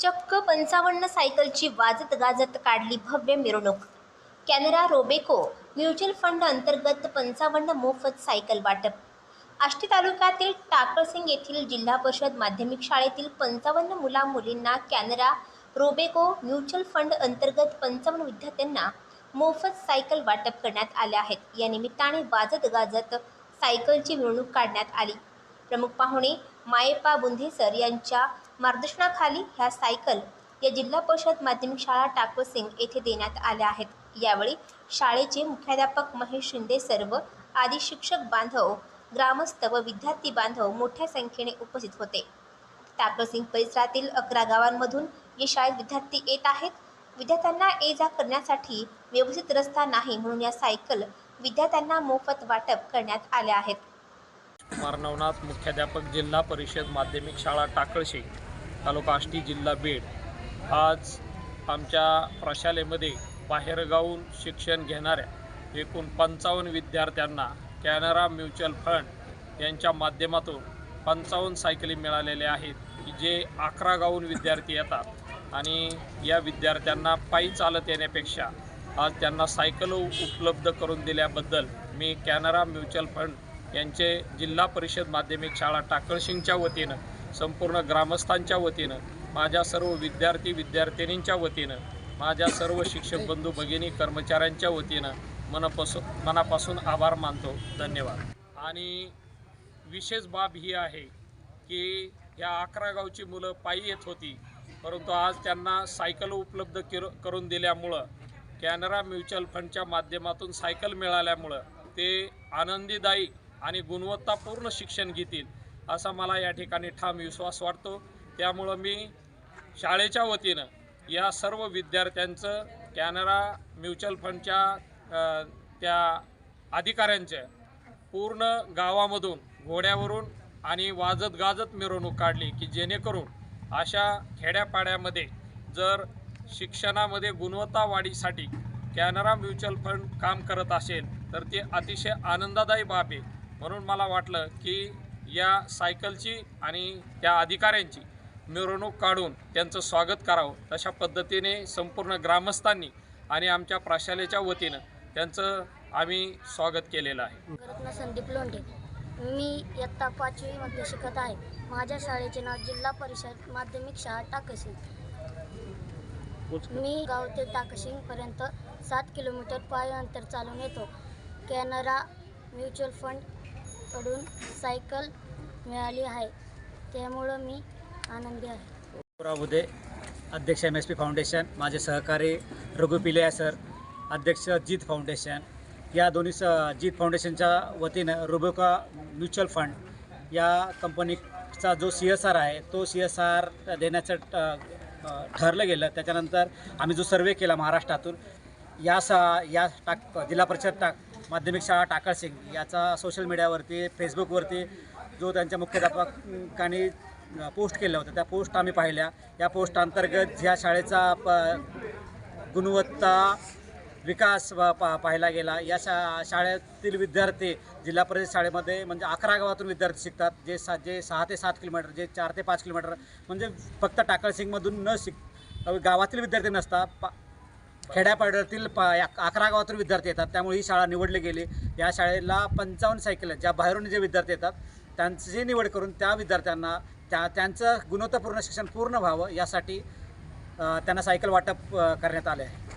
चक्क पंचावन्न सायकलची वाजत गाजत काढली भव्य मिरवणूक. कॅनरा रोबेको म्युच्युअल फंड अंतर्गत पंचावन्न मोफत सायकल वाटप. आष्टी तालुक्यातील टाकळसिंग येथील जिल्हा परिषद माध्यमिक शाळेतील पंचावन्न मुला मुलींना कॅनरा रोबेको म्युच्युअल फंड अंतर्गत पंचावन्न विद्यार्थ्यांना मोफत सायकल वाटप करण्यात आले आहेत. या निमित्ताने वाजत गाजत सायकलची मिरवणूक काढण्यात आली. प्रमुख पाहुणे मायेपा बुंधेसर यांच्या मार्गदर्शनाखाली ह्या सायकल या जिल्हा परिषद माध्यमिक शाळा टाकवसिंग येथे देण्यात आल्या आहेत. यावेळी शाळेचे मुख्याध्यापक महेश शिंदे सर्व आदी शिक्षक बांधव ग्रामस्थ व विद्यार्थी बांधव मोठ्या संख्येने उपस्थित होते. टाकरसिंग परिसरातील अकरा गावांमधून या शाळेत विद्यार्थी येत आहेत. विद्यार्थ्यांना ये जा करण्यासाठी व्यवस्थित रस्ता नाही म्हणून या सायकल विद्यार्थ्यांना मोफत वाटप करण्यात आल्या आहेत. मार्नवनाथ मुख्याध्यापक जिल्हा परिषद माध्यमिक शाळा टाकळशे. तालुका आष्टी जिल्हा बीड. आज आमच्या प्रशालेमध्ये बाहेरगावून शिक्षण घेणाऱ्या एकूण पंचावन्न विद्यार्थ्यांना कॅनरा म्युच्युअल फंड यांच्या माध्यमातून पंचावन्न सायकली मिळालेल्या आहेत की जे अकरा गावून विद्यार्थी येतात. आणि या विद्यार्थ्यांना पायी चालत येण्यापेक्षा आज त्यांना सायकल उपलब्ध करून दिल्याबद्दल मी कॅनरा म्युच्युअल फंड यांचे जिल्हा परिषद माध्यमिक शाळा टाकळशिंगच्या वतीनं संपूर्ण ग्रामस्थांच्या वतीनं माझ्या सर्व विद्यार्थी विद्यार्थिनींच्या वतीनं माझ्या सर्व शिक्षक बंधू भगिनी कर्मचाऱ्यांच्या वतीनं मनापासून मनापासून आभार मानतो. धन्यवाद. आणि विशेष बाब ही आहे की या अकरा गावची मुलं पायी येत होती परंतु आज त्यांना सायकल उपलब्ध किर करून दिल्यामुळं कॅनरा म्युच्युअल फंडच्या माध्यमातून सायकल मिळाल्यामुळं ते आनंदीदायी आणि गुणवत्तापूर्ण शिक्षण घेतील. असा मला या ठिकाणी ठाम विश्वास वाटतो. त्यामुळं मी शाळेच्या वतीनं या सर्व विद्यार्थ्यांचं कॅनरा म्युच्युअल फंडच्या त्या अधिकाऱ्यांच्या पूर्ण गावामधून घोड्यावरून आणि वाजत गाजत मिरवणूक काढली की जेणेकरून अशा खेड्यापाड्यामध्ये जर शिक्षणामध्ये गुणवत्ता वाढीसाठी कॅनरा म्युच्युअल फंड काम करत असेल तर ते अतिशय आनंददायी बाब आहे. म्हणून मला वाटलं की या सायकलची आणि त्या अधिकाऱ्यांची मिरवणूक काढून त्यांचं स्वागत करावं तशा पद्धतीने संपूर्ण ग्रामस्थांनी आणि आमच्या प्राशालेच्या वतीनं त्यांचं आम्ही स्वागत केलेलं आहे. रत्न संदीप लोंढे. मी इयत्ता पाचवीमध्ये शिकत आहे. माझ्या शाळेचे नाव जिल्हा परिषद माध्यमिक शाळा टाकसिंग मी गाव ते टाकसिंगपर्यंत सात किलोमीटर पाय अंतर चालून येतो. कॅनरा म्युच्युअल फंड कडून सायकल मिळाली आहे. त्यामुळं मी आनंदी आहे. पुराबुदे अध्यक्ष एम एस पी फाउंडेशन माझे सहकारी रघु पिलेया सर अध्यक्ष जीत फाउंडेशन या दोन्ही स जीत फाउंडेशनच्या वतीनं रुबोका म्युच्युअल फंड या कंपनीचा जो सी एस आर आहे तो सी एस आर देण्याचं ठरलं गेलं. त्याच्यानंतर आम्ही जो सर्वे केला महाराष्ट्रातून या सा या टाक जिल्हा परिषद टाक माध्यमिक शाळा टाकळसिंग याचा सोशल मीडियावरती फेसबुकवरती जो त्यांच्या मुख्याध्यापकांनी पोस्ट केल्या होत्या त्या पोस्ट आम्ही पाहिल्या. या पोस्ट अंतर्गत ह्या शाळेचा प गुणवत्ता विकास पा पाहायला गेला या शा शाळेतील विद्यार्थी जिल्हा परिषद शाळेमध्ये म्हणजे अकरा गावातून विद्यार्थी शिकतात जे सा जे सहा ते सात किलोमीटर जे चार ते पाच किलोमीटर म्हणजे फक्त टाकळसिंगमधून न शिक गावातील विद्यार्थी नसतात पा खेड्यापाड्यातील प अकरा गावातून विद्यार्थी येतात. त्यामुळे ही शाळा निवडली गेली. या शाळेला पंचावन्न सायकल आहेत. ज्या बाहेरून जे विद्यार्थी येतात त्यांची निवड करून त्या विद्यार्थ्यांना त्या त्यांचं गुणवत्तापूर्ण शिक्षण पूर्ण व्हावं यासाठी त्यांना सायकल वाटप करण्यात आले आहे.